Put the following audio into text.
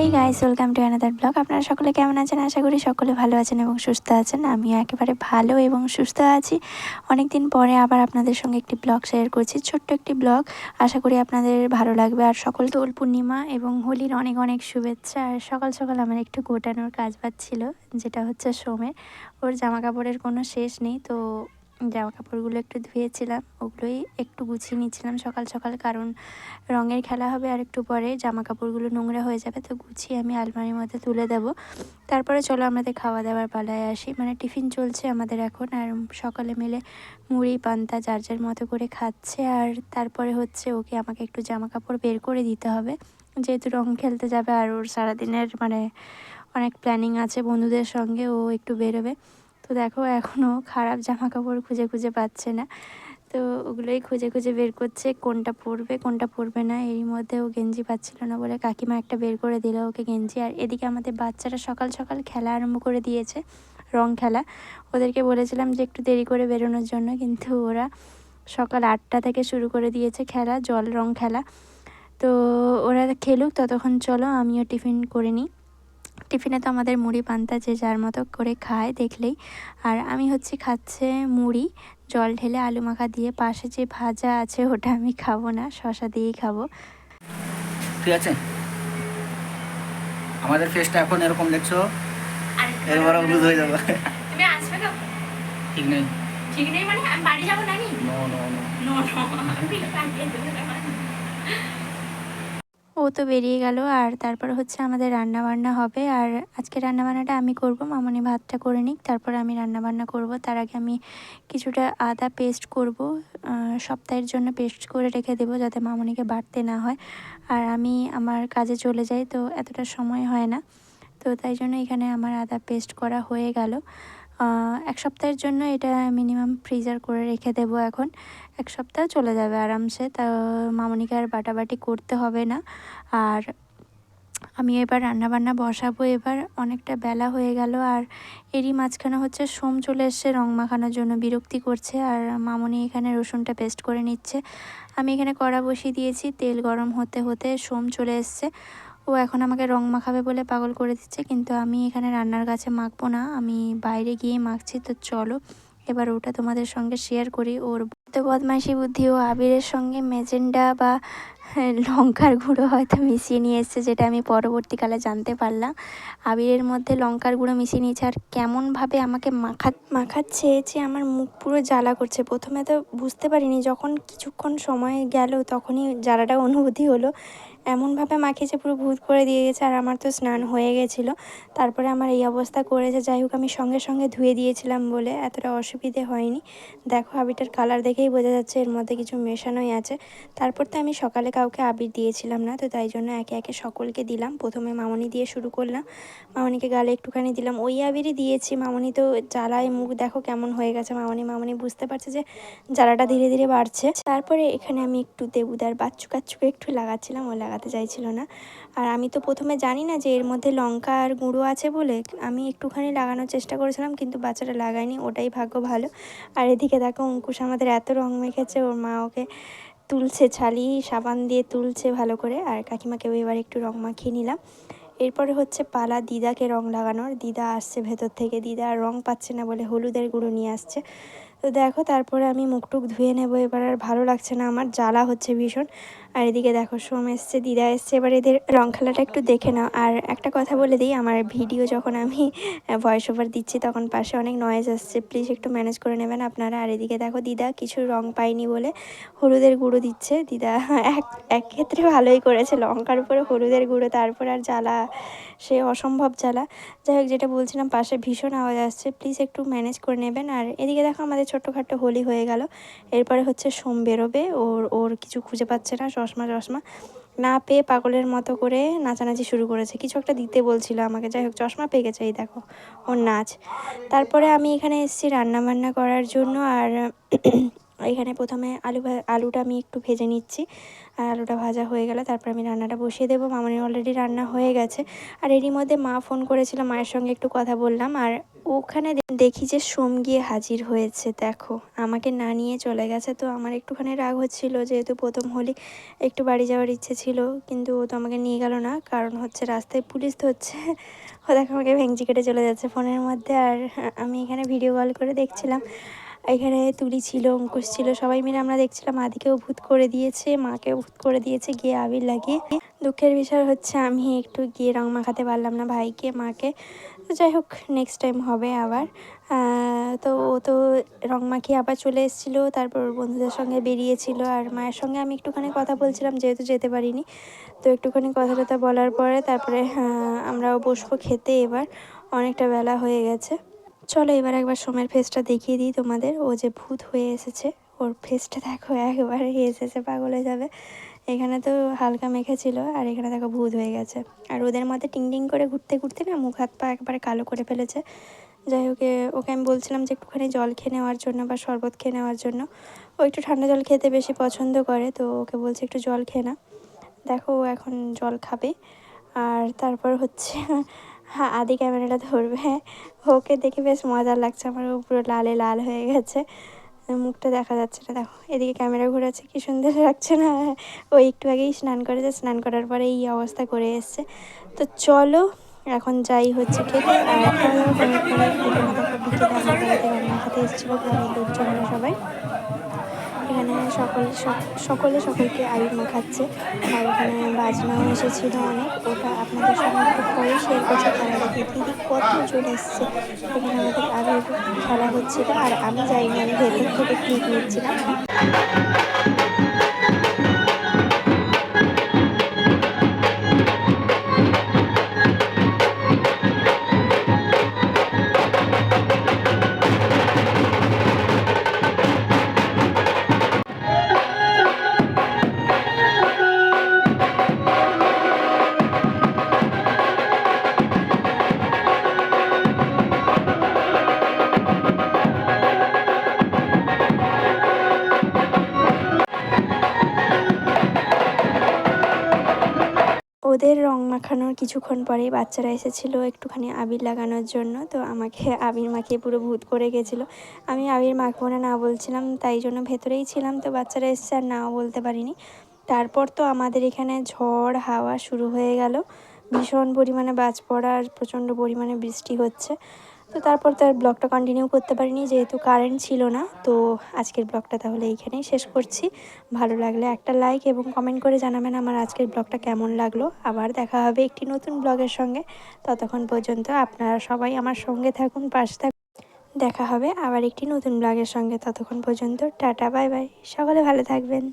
Hey guys welcome to another blog আপনারা সকলে কেমন আছেন? আশা করি সকলে ভালো আছেন এবং সুস্থ আছেন। আমি একেবারে ভালো এবং সুস্থ আছি। অনেক দিন পরে আবার আপনাদের সঙ্গে একটি ব্লগ শেয়ার করছি। ছোট্ট একটি ব্লগ আশা করি আপনাদের ভালো লাগবে। আর সকল দোল পূর্ণিমা এবং হোলির অনেক অনেক শুভেচ্ছা। আর সকাল সকাল আমার একটু গোটানোর কাজ পাচ্ছিল যেটা হচ্ছে সোমের ওর জামা কাপড়ের কোনো শেষ নেই, তো জামা কাপড়গুলো একটু ধুয়েছিলাম, ওগুলোই একটু গুছিয়ে নিচ্ছিলাম সকাল সকাল। কারণ রঙের খেলা হবে আর একটু পরে জামা কাপড়গুলো নোংরা হয়ে যাবে, তো গুছিয়ে আমি আলমারির মধ্যে তুলে দেব। তারপরে চলো আমাদের খাওয়া দাওয়ার পালায় আসি। মানে টিফিন চলছে আমাদের এখন, আর সকালে মিলে মুড়ি, পান্তা যার যার মতো করে খাচ্ছে। আর তারপরে হচ্ছে ওকে আমাকে একটু জামা কাপড় বের করে দিতে হবে। যেহেতু রং খেলতে যাবে আর ওর সারাদিনের মানে অনেক প্ল্যানিং আছে বন্ধুদের সঙ্গে, ও একটু বেরোবে। তো দেখো এখনও খারাপ জামা কাপড় খুঁজে খুঁজে পাচ্ছে না। তো ওগুলোই খুঁজে খুঁজে বের করছে, কোনটা পরবে কোনটা পরবে না, এরই মধ্যে ও গেঞ্জি পাচ্ছিল না বলে কাকিমা একটা বের করে দিল ওকে গেঞ্জি। আর এদিকে আমাদের বাচ্চারা সকাল সকাল খেলা আরম্ভ করে দিয়েছে, রং খেলা। ওদেরকে বলেছিলাম যে একটু দেরি করে বেরোনোর জন্য, কিন্তু ওরা সকাল আটটা থেকে শুরু করে দিয়েছে খেলা, জল রং খেলা। তো ওরা খেলুক ততক্ষণ চলো, আমিও টিফিন করে নিই। টিফিনে তো আমাদের মুড়ি পান্তা যে যার মতো করে খায় দেখলেই। আর আমি হচ্ছে খাচ্ছে মুড়ি জল ঢেলে আলু মাখা দিয়ে পাশে যে ভাজা আছে ওটা আমি খাব না শশা দিয়েই খাব। ঠিক আছে? আমাদের ফেসটা এখন এরকম দেখছ এরপর হলুদ হয়ে যাবে। তুমি আসবে কখন ঠিক নেই। ঠিক নেই মানে আমি বাড়ি যাব নাকি? No no no no no না। তো বেরিয়ে গেল আর তারপর হচ্ছে আমাদের রান্না বান্না হবে। আর আজকে রান্না বান্নাটা আমি করব, মামনি ভাতটা করে নিক, তারপর আমি রান্না বান্না করব। তার আগে আমি কিছুটা আদা পেস্ট করব সপ্তাহের জন্য পেস্ট করে রেখে দেবো যাতে মামনিকে বাড়তে না হয়। আর আমি আমার কাজে চলে যাই, তো এতটা সময় হয় না। তো তাই জন্য এখানে আমার আদা পেস্ট করা হয়ে গেল। এক সপ্তাহের জন্য এটা মিনিমাম ফ্রিজার করে রেখে দেবো এখন। এক সপ্তাহ চলে যাবে আরামসে। তা, মামনিকে আর বাটাবাটি করতে হবে না। আর আমি এবার রান্নাবান্না বসাবো। এবার অনেকটা বেলা হয়ে গেল আর এরই মাঝখানে হচ্ছে সোম চলে এসছে, রং মাখানোর জন্য বিরক্তি করছে। আর মামনি এখানে রসুনটা পেস্ট করে নিচ্ছে। আমি এখানে কড়া বসিয়ে দিয়েছি, তেল গরম হতে হতে সোম চলে এসছে। ও এখন আমাকে রং মাখাবে বলে পাগল করে দিচ্ছে, কিন্তু আমি এখানে রান্নার কাছে মাখবো না, আমি বাইরে গিয়ে মাখছি, তো চলো এবার ওটা তোমাদের সঙ্গে শেয়ার করি। ওর তো বদমাইশি বুদ্ধি, ও আবিরের সঙ্গে মেজেন্ডা বা লঙ্কার গুঁড়ো হয়তো মিশিয়ে নিয়ে এসছে, যেটা আমি পরবর্তীকালে জানতে পারলাম। আবিরের মধ্যে লঙ্কার গুঁড়ো মিশিয়ে নিয়েছে, আর কেমনভাবে আমাকে মাখা, মাখাচ্ছে, যে আমার মুখ পুরো জ্বালা করছে। প্রথমে তো বুঝতে পারিনি, যখন কিছুক্ষণ সময় গেল, তখনই জ্বালাটা অনুভূতি হলো। এমনভাবে মাখিয়েছে, পুরো ভূত করে দিয়ে গেছে, আর আমার তো স্নান হয়ে গেছিল। তারপরে আমার এই অবস্থা করেছে, যাই হোক, আমি সঙ্গে সঙ্গে ধুয়ে দিয়েছিলাম বলে, এতটা অসুবিধে হয়নি। দেখো, আবিরটার কালার দেখেই বোঝা যাচ্ছে, এর মধ্যে কিছু মেশানোই আছে। তারপর তো আমি সকালে কাউকে আবির দিয়েছিলাম না, তো তাই জন্য একে একে সকলকে দিলাম। প্রথমে মামনি দিয়ে শুরু করলাম। মামনিকে গালে একটুখানি দিলাম। ওই আবিরই দিয়েছি। মামনি তো জ্বালায় মুখ, দেখো কেমন হয়ে গেছে মামনি। মামনি বুঝতে পারছে যে জ্বালাটা ধীরে ধীরে বাড়ছে। তারপরে এখানে আমি একটু দেবুদার বাচ্চু কাচ্চুকে একটু লাগাচ্ছিলাম। ও লাগাতে চাইছিল না। আর আমি তো প্রথমে জানি না যে এর মধ্যে লঙ্কা আর গুঁড়ো আছে বলে আমি একটুখানি লাগানোর চেষ্টা করেছিলাম, কিন্তু বাচ্চাটা লাগায়নি। ওটাই ভাগ্য ভালো। আর এদিকে দেখো অঙ্কুশ আমাদের এত রং মেখেছে, ওর মা ওকে তুলছে, ছালি, সাবান দিয়ে তুলছে ভালো করে। আর কাকিমাকেও এবার একটু রং মাখিয়ে নিলাম। এরপরে হচ্ছে পালা দিদাকে রং লাগানোর। দিদা আসছে ভেতর থেকে। দিদা রং পাচ্ছে না বলে হলুদের গুঁড়ো নিয়ে আসছে। তো দেখো, তারপরে আমি মুখটুক ধুয়ে নেব। এবার আর ভালো লাগছে না। আমার জ্বালা হচ্ছে ভীষণ। আর এদিকে দেখো, সোম এসছে, দিদা এসছে। এবার এদের রং খেলাটা একটু দেখে নাও। আর একটা কথা বলে দিই, আমার ভিডিও যখন আমি ভয়েস ওভার দিচ্ছি, তখন পাশে অনেক নয়েজ আসছে। প্লিজ একটু ম্যানেজ করে নেবেন আপনারা। আর এদিকে দেখো, দিদা কিছু রং পাইনি বলে হলুদের গুঁড়ো দিচ্ছে। দিদা এক এক ক্ষেত্রে ভালোই করেছে। লঙ্কার উপরে হলুদের গুঁড়ো, তারপর আর জ্বালা, সে অসম্ভব জ্বালা। যাই হোক, যেটা বলছিলাম, পাশে ভীষণ আওয়াজ আসছে। প্লিজ একটু ম্যানেজ করে নেবেন। আর এদিকে দেখো, আমাদের ছোট্টখাট্টো হোলি হয়ে গেল। এরপরে হচ্ছে সোম বেরোবে। ওর ওর কিছু খুঁজে পাচ্ছে না। চশমা চশমা। না পেয়ে পাগলের মতো করে নাচানাচি শুরু করেছে। কিছু একটা দিতে বলছিল আমাকে। যাই হোক, চশমা পেয়ে গেছে এই দেখো, ওর নাচ। তারপরে আমি এখানে এসেছি রান্না বান্না করার জন্য আর এখানে প্রথমে আলু আলুটা আমি একটু ভেজে নিচ্ছি। আর আলুটা ভাজা হয়ে গেলে তারপর আমি রান্নাটা বসিয়ে দেবো। মামনি অলরেডি রান্না হয়ে গেছে। আর এরই মধ্যে মা ফোন করেছিল, মায়ের সঙ্গে একটু কথা বললাম। আর ওখানে দেখি যে সোম গিয়ে হাজির হয়েছে। দেখো, আমাকে না নিয়ে চলে গেছে তো আমার একটুখানি রাগ হচ্ছিল, যেহেতু প্রথম হোলি একটু বাড়ি যাওয়ার ইচ্ছে ছিল, কিন্তু ও তো আমাকে নিয়ে গেল না, কারণ হচ্ছে রাস্তায় পুলিশ ধরছে। ও দেখো আমাকে ভেঙচি কেটে চলে যাচ্ছে ফোনের মধ্যে, আর আমি এখানে ভিডিও কল করে দেখছিলাম। এখানে তুলি ছিল, অঙ্কুশ ছিল, সবাই মিলে আমরা দেখছিলাম আদিকেও ভূত করে দিয়েছে, মাকেও ভূত করে দিয়েছে, গিয়ে আবির লাগিয়ে। দুঃখের বিষয় হচ্ছে আমি একটু গিয়ে রং মাখাতে পারলাম না ভাইকে, মাকে। তো যাই হোক নেক্সট টাইম হবে আবার। তো ও তো রং মাখিয়ে আবার চলে এসেছিল, তারপর বন্ধুদের সঙ্গে বেরিয়েছিল আর মায়ের সঙ্গে আমি একটুখানি কথা বলছিলাম, যেহেতু যেতে পারিনি। তো একটুখানি কথা টথা বলার পরে তারপরে আমরাও বসবো খেতে এবার, অনেকটা বেলা হয়ে গেছে। চলো এবার একবার সোমের ফেসটা দেখিয়ে দিই তোমাদের। ও যে ভূত হয়ে এসেছে, ওর ফেসটা দেখো একবারে এসেছে, পাগল হয়ে যাবে। এখানে তো হালকা মেখেছিল আর এখানে দেখো ভূত হয়ে গেছে। আর ওদের মধ্যে টিং টিং করে ঘুরতে ঘুরতে না মুখ হাত পা একবারে কালো করে ফেলেছে। যাই হোক ওকে আমি বলছিলাম যে একটুখানি জল খেয়ে নেওয়ার জন্য বা শরবত খেয়ে নেওয়ার জন্য। ও একটু ঠান্ডা জল খেতে বেশি পছন্দ করে, তো ওকে বলছে একটু জল খেয়ে না দেখো ও এখন জল খাবে। আর তারপর হচ্ছে হ্যাঁ আদি ক্যামেরাটা ধরবে। ওকে দেখে বেশ মজা লাগছে। আমার ও পুরো লালে লাল হয়ে গেছে। মুখটা দেখা যাচ্ছে না। দেখো, এদিকে ক্যামেরা ঘোরাচ্ছে, কি সুন্দর লাগছে না? ও একটু আগেই স্নান করেছে। স্নান করার পরে এই অবস্থা করে এসছে। তো চলো, এখন যাই হচ্ছে খেতে। সবাই। এখানে সকল সকলে সকলকে আয়ু মাখাচ্ছে আর এখানে বাজনাও এসেছিল অনেক। ওটা আপনাদের সঙ্গে একটু পরে শেয়ার করছে। দেখে দিদি কতজন এসছে? এখানে আমাদের আরও খেলা হচ্ছিল। আর আমি যাইনি, আমি ভেতর থেকে ক্লিক নিচ্ছিলাম। ওদের রং মাখানোর কিছুক্ষণ পরেই বাচ্চারা এসেছিল একটুখানি আবির লাগানোর জন্য। তো আমাকে আবির মাখিয়ে পুরো ভূত করে গেছিল। আমি আবির মাখবো না না বলছিলাম, তাই জন্য ভেতরেই ছিলাম। তো বাচ্চারা এসছে আর নাও বলতে পারিনি। তারপর তো আমাদের এখানে ঝড়, হাওয়া শুরু হয়ে গেল। ভীষণ পরিমাণে বাজ পড়া আর প্রচণ্ড পরিমাণে বৃষ্টি হচ্ছে। তো তারপর তো আর ব্লগটা কন্টিনিউ করতে পারিনি, যেহেতু কারেন্ট ছিল না, তো আজকের ব্লগটা তাহলে এইখানেই শেষ করছি। ভালো লাগলে একটা লাইক এবং কমেন্ট করে জানাবেন আমার আজকের ব্লগটা কেমন লাগল। আবার দেখা হবে একটি নতুন ব্লগের সঙ্গে। ততক্ষণ পর্যন্ত আপনারা সবাই আমার সঙ্গে থাকুন, পাশে থাকুন। দেখা হবে আবার একটি নতুন ব্লগের সঙ্গে। ততক্ষণ পর্যন্ত টাটা বাই বাই সকলে ভালো থাকবেন।